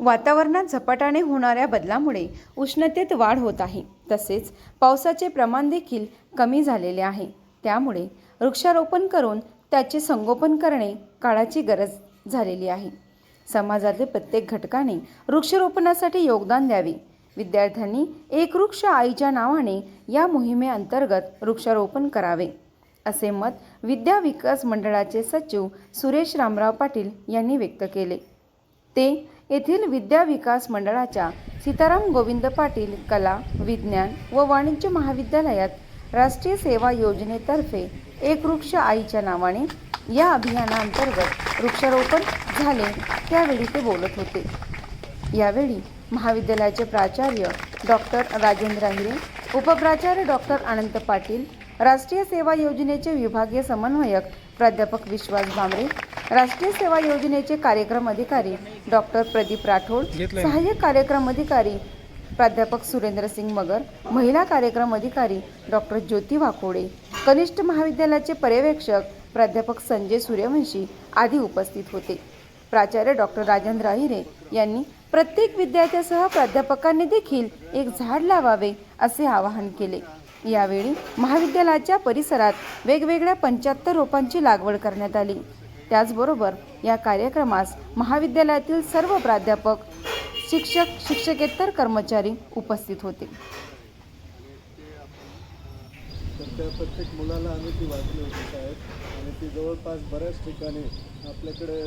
वातावरणात झपाट्याने होणाऱ्या बदलामुळे उष्णतेत वाढ होत आहे. तसेच पावसाचे प्रमाण देखील कमी झालेले आहे. त्यामुळे वृक्षारोपण करून त्याचे संगोपन करणे काळाची गरज झालेली आहे. समाजातील प्रत्येक घटकाने वृक्षारोपणासाठी योगदान द्यावे. विद्यार्थ्यांनी एक वृक्ष आईच्या नावाने या मोहिमेअंतर्गत वृक्षारोपण करावे असे मत विद्या विकास मंडळाचे सचिव सुरेश रामराव पाटील यांनी व्यक्त केले. ते येथील विद्या विकास मंडळाच्या सीताराम गोविंद पाटील कला विज्ञान व वाणिज्य महाविद्यालयात राष्ट्रीय सेवा योजनेतर्फे एक वृक्ष आईच्या नावाने या अभियानाअंतर्गत वृक्षारोपण झाले त्यावेळी ते बोलत होते. यावेळी महाविद्यालयाचे प्राचार्य डॉक्टर राजेंद्र हिरे उपप्राचार्य डॉक्टर अनंत पाटील राष्ट्रीय सेवा योजनेचे विभागीय समन्वयक प्राध्यापक विश्वास भांबरे राष्ट्रीय सेवा योजनेचे कार्यक्रम अधिकारी डॉक्टर प्रदीप राठोड सहाय्यक कार्यक्रम अधिकारी प्राध्यापक सुरेंद्र सिंग मगर महिला कार्यक्रम अधिकारी डॉक्टर ज्योती वाकोडे कनिष्ठ महाविद्यालयाचे पर्यवेक्षक प्राध्यापक संजय सूर्यवंशी आदी उपस्थित होते. प्राचार्य डॉक्टर राजेंद्र अहिरे यांनी प्रत्येक विद्यार्थ्यासह प्राध्यापकांनी देखील एक झाड लावावे असे आवाहन केले. यावेळी महाविद्यालयाच्या परिसरात वेगवेगळ्या पंच्याहत्तर रोपांची लागवड करण्यात आली. त्याचबरोबर या कार्यक्रमास महाविद्यालयातील सर्व प्राध्यापक शिक्षक शिक्षकेतर कर्मचारी उपस्थित होते. त्या प्रत्येक मुलाला आम्ही ती वाचली होती साहेब आणि ती जवळपास बऱ्याच ठिकाणी आपल्याकडे